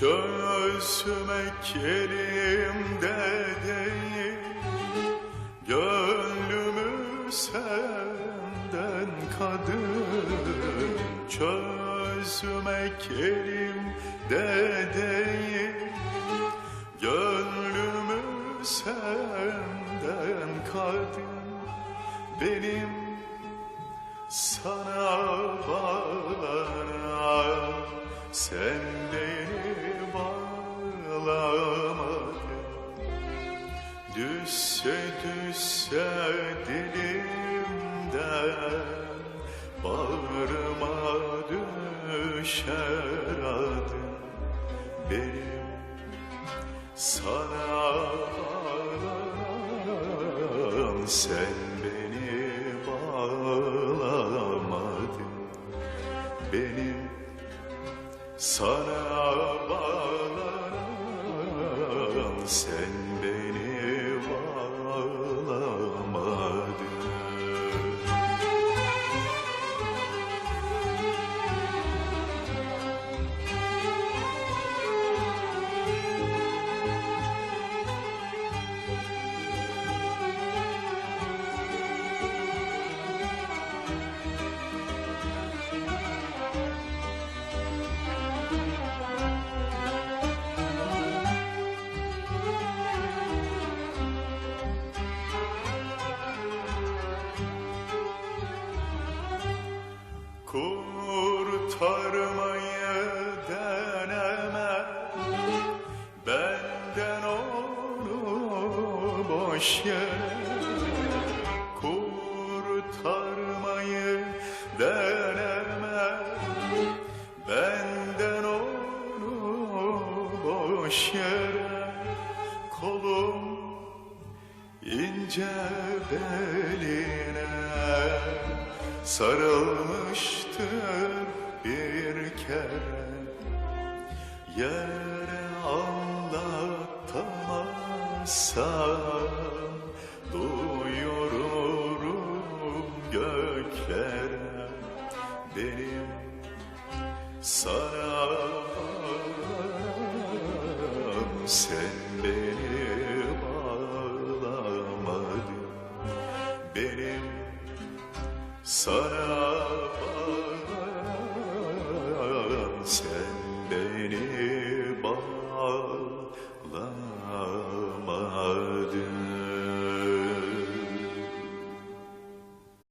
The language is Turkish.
Çözmek elimde değil Gönlümü senden kadın Çözmek elimde değil Gönlümü senden kadın Benim sana bağlanan Sen Düşse düşse dilimden Bağrıma düşer adın Benim sana bağlanan Sen beni bağlamadın. Benim sana bağlanan Sen Kurtarmayı deneme. Benden onu boş yere Kurtarmayı deneme. Benden onu boş yere Kolum ince beline sarılmıştır bir kere Yere anlatamazsam duyururum göklere. Benim sana sen beni bağlamadın benim sana bağlanan beni.